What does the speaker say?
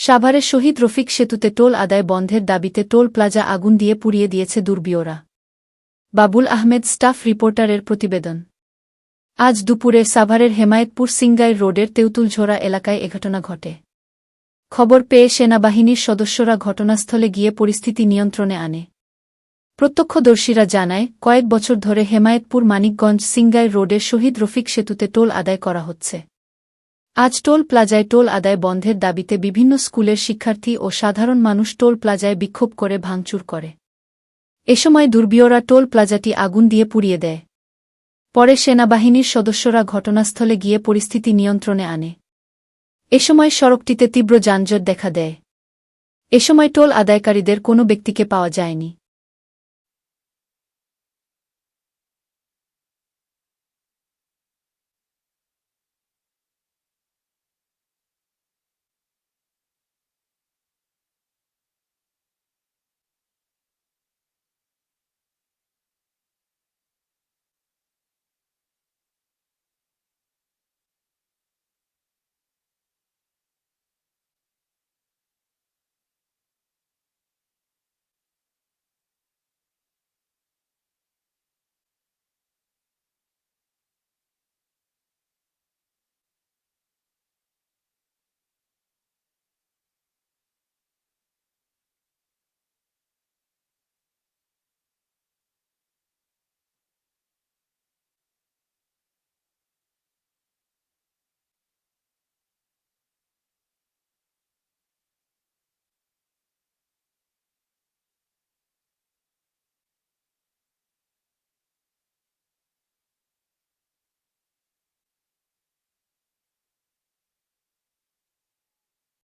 সাভারে শহীদ রফিক সেতুতে টোল আদায় বন্ধের দাবিতে টোল প্লাজা আগুন দিয়ে পুড়িয়ে দিয়েছে দুর্বৃয়রা। বাবুল আহমেদ, স্টাফ রিপোর্টারের প্রতিবেদন। আজ দুপুরে সাভারের হেমায়েতপুর সিঙ্গাই রোডের তেউতুলঝোড়া এলাকায় এ ঘটনা ঘটে। খবর পেয়ে সেনাবাহিনীর সদস্যরা ঘটনাস্থলে গিয়ে পরিস্থিতি নিয়ন্ত্রণে আনে। প্রত্যক্ষদর্শীরা জানায়, কয়েক বছর ধরে হেমায়েতপুর মানিকগঞ্জ সিঙ্গাই রোডের শহীদ রফিক সেতুতে টোল আদায় করা হচ্ছে। আজ টোল প্লাজায় টোল আদায় বন্ধের দাবিতে বিভিন্ন স্কুলের শিক্ষার্থী ও সাধারণ মানুষ টোল প্লাজায় বিক্ষোভ করে ভাঙচুর করে। এ সময় দুর্বৃয়রা টোল প্লাজাটি আগুন দিয়ে পুড়িয়ে দেয়। পরে সেনাবাহিনীর সদস্যরা ঘটনাস্থলে গিয়ে পরিস্থিতি নিয়ন্ত্রণে আনে। এ সময় সড়কটিতে তীব্র যানজট দেখা দেয়। এ সময় টোল আদায়কারীদের কোনো ব্যক্তিকে পাওয়া যায়নি।